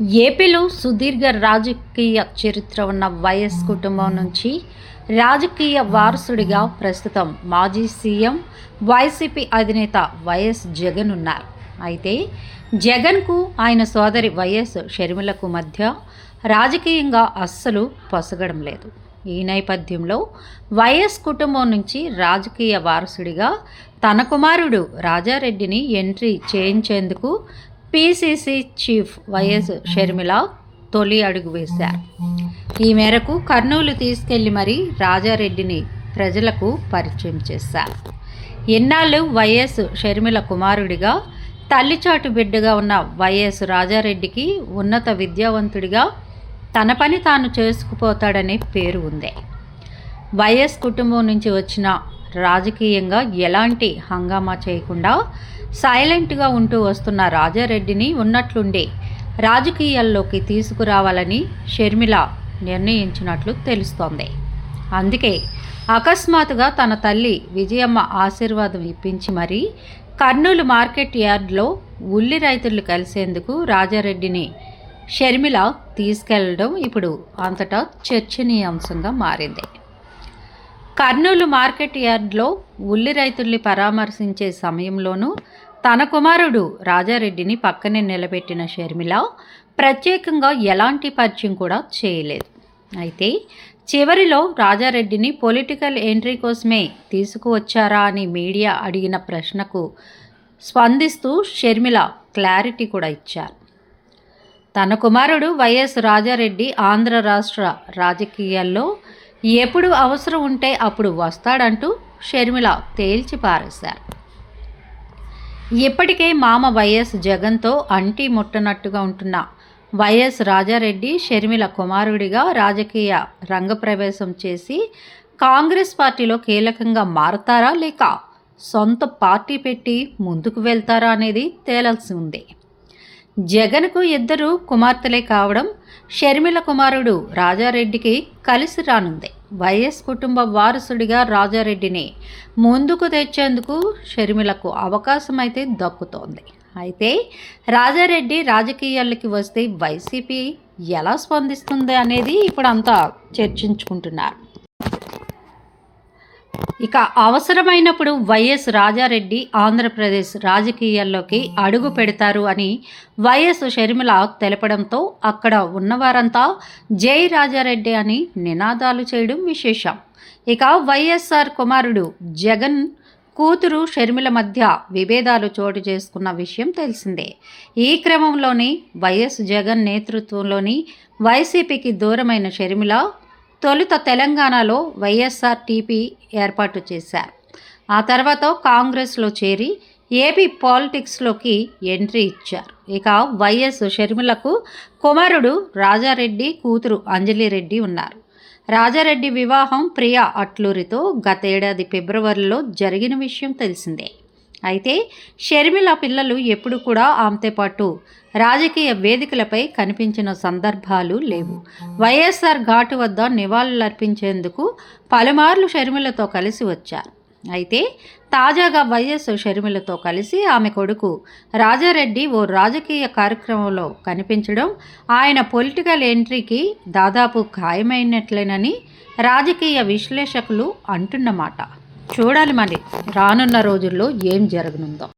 ఏపీలో సుదీర్ఘ రాజకీయ చరిత్ర ఉన్న వైఎస్ కుటుంబం నుంచి రాజకీయ వారసుడిగా ప్రస్తుతం మాజీ సీఎం వైసీపీ అధినేత వైఎస్ జగన్ ఉన్నారు. అయితే జగన్కు ఆయన సోదరి వైఎస్ షర్మిలకు మధ్య రాజకీయంగా అస్సలు పొసగడం లేదు. ఈ నేపథ్యంలో వైఎస్ కుటుంబం నుంచి రాజకీయ వారసుడిగా తన కుమారుడు రాజారెడ్డిని ఎంట్రీ చేయించేందుకు పిసిసి చీఫ్ వైఎస్ షర్మిల తొలి అడుగు వేశారు ఈ మేరకు కర్నూలు తీసుకెళ్ళి మరీ రాజారెడ్డిని ప్రజలకు పరిచయం చేశారు ఎన్నాళ్ళు వైఎస్ షర్మిల కుమారుడిగా తల్లిచాటు బిడ్డగా ఉన్న వైఎస్ రాజారెడ్డికి ఉన్నత విద్యావంతుడిగా తన పని తాను చేసుకుపోతాడనే పేరు ఉంది. వైఎస్ కుటుంబం నుంచి వచ్చిన రాజకీయంగా ఎలాంటి హంగామా చేయకుండా సైలెంట్గా ఉంటూ వస్తున్న రాజారెడ్డిని ఉన్నట్లుండి రాజకీయాల్లోకి తీసుకురావాలని షర్మిల నిర్ణయించినట్లు తెలుస్తోంది. అందుకే అకస్మాత్తుగా తన తల్లి విజయమ్మ ఆశీర్వాదం ఇప్పించి మరీ కర్నూలు మార్కెట్ యార్డ్లో ఉల్లి రైతులు కలిసేందుకు రాజారెడ్డిని షర్మిల తీసుకెళ్ళడం ఇప్పుడు అంతటా చర్చనీయాంశంగా మారింది. కర్నూలు మార్కెట్ యార్డ్లో ఉల్లి రైతుల్ని పరామర్శించే సమయంలోనూ తన కుమారుడు రాజారెడ్డిని పక్కనే నిలబెట్టిన షర్మిల ప్రత్యేకంగా ఎలాంటి పరిచయం కూడా చేయలేదు. అయితే చివరిలో రాజారెడ్డిని పొలిటికల్ ఎంట్రీ కోసమే తీసుకువచ్చారా అని మీడియా అడిగిన ప్రశ్నకు స్పందిస్తూ షర్మిల క్లారిటీ కూడా ఇచ్చారు. తన కుమారుడు వైఎస్ రాజారెడ్డి ఆంధ్ర రాష్ట్ర రాజకీయాల్లో ఎప్పుడు అవసరం ఉంటే అప్పుడు వస్తాడంటూ షర్మిల తేల్చి పారేశారు. ఇప్పటికే మామ వైఎస్ జగన్తో అంటి ముట్టనట్టుగా ఉంటున్న. వైఎస్ రాజారెడ్డి షర్మిల కుమారుడిగా రాజకీయ రంగప్రవేశం చేసి కాంగ్రెస్ పార్టీలో కీలకంగా మారతారా లేక సొంత పార్టీ పెట్టి ముందుకు వెళ్తారా అనేది తేలాల్సి ఉంది. జగన్కు ఇద్దరు కుమార్తెలే కావడం షర్మిల కుమారుడు రాజారెడ్డికి కలిసి రానుంది. వైఎస్ కుటుంబ వారసుడిగా రాజారెడ్డిని ముందుకు తెచ్చేందుకు షర్మిలకు అవకాశం అయితే దక్కుతోంది. అయితే రాజారెడ్డి రాజకీయాల్లోకి వస్తే వైసీపీ ఎలా స్పందిస్తుంది అనేది ఇప్పుడు అంతా చర్చించుకుంటున్నారు. ఇక అవసరమైనప్పుడు వైఎస్ రాజారెడ్డి ఆంధ్రప్రదేశ్ రాజకీయాల్లోకి అడుగు పెడతారు అని వైఎస్ షర్మిల తెలపడంతో అక్కడ ఉన్నవారంతా జై రాజారెడ్డి అని నినాదాలు చేయడం విశేషం. ఇక వైఎస్ఆర్ కుమారుడు జగన్ కూతురు షర్మిల మధ్య విభేదాలు చోటు చేసుకున్న విషయం తెలిసిందే. ఈ క్రమంలోనే వైఎస్ జగన్ నేతృత్వంలోని వైసీపీకి దూరమైన షర్మిల తొలుత తెలంగాణలో వైఎస్ఆర్టీపీ ఏర్పాటు చేశారు. ఆ తర్వాత కాంగ్రెస్లో చేరి ఏపీ పాలిటిక్స్లోకి ఎంట్రీ ఇచ్చారు. ఇక వైఎస్ షర్మిలకు కుమారుడు రాజారెడ్డి కూతురు అంజలిరెడ్డి ఉన్నారు. రాజారెడ్డి వివాహం ప్రియా అట్లూరితో గతేడాది ఫిబ్రవరిలో జరిగిన విషయం తెలిసిందే. అయితే షర్మిల పిల్లలు ఎప్పుడు కూడా ఆమెతో పాటు రాజకీయ వేదికలపై కనిపించిన సందర్భాలు లేవు. వైఎస్ఆర్ ఘాటు వద్ద నివాళులర్పించేందుకు పలుమార్లు షర్మిలతో కలిసి వచ్చారు. అయితే తాజాగా వైఎస్ షర్మిలతో కలిసి ఆమె కొడుకు రాజారెడ్డి ఓ రాజకీయ కార్యక్రమంలో కనిపించడం ఆయన పొలిటికల్ ఎంట్రీకి దాదాపు ఖాయమైనట్లేనని రాజకీయ విశ్లేషకులు అంటున్నమాట. చూడాలి మరి. రానున్న రోజుల్లో ఏం జరగనుందో.